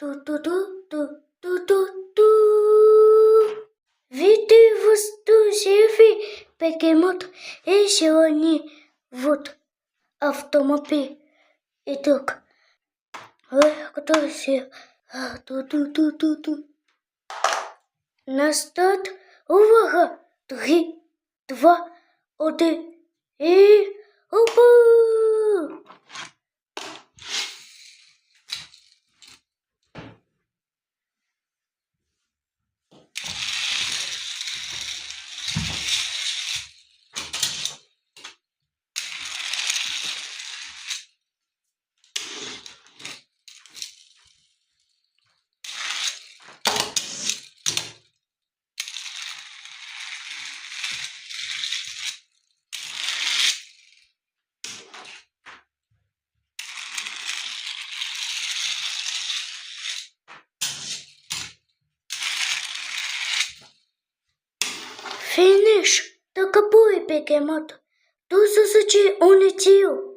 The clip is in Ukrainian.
Ту-ту-ту-ту-ту-ту-ту. Віти в стусіві пекемот і сьогодні вот автомобіль. І так. Легко сів. Ту-ту-ту-ту-ту. На старт. Увага! Три, два, один. І опа! Фініш. Та капує пікемото. Ту сусучі унетів.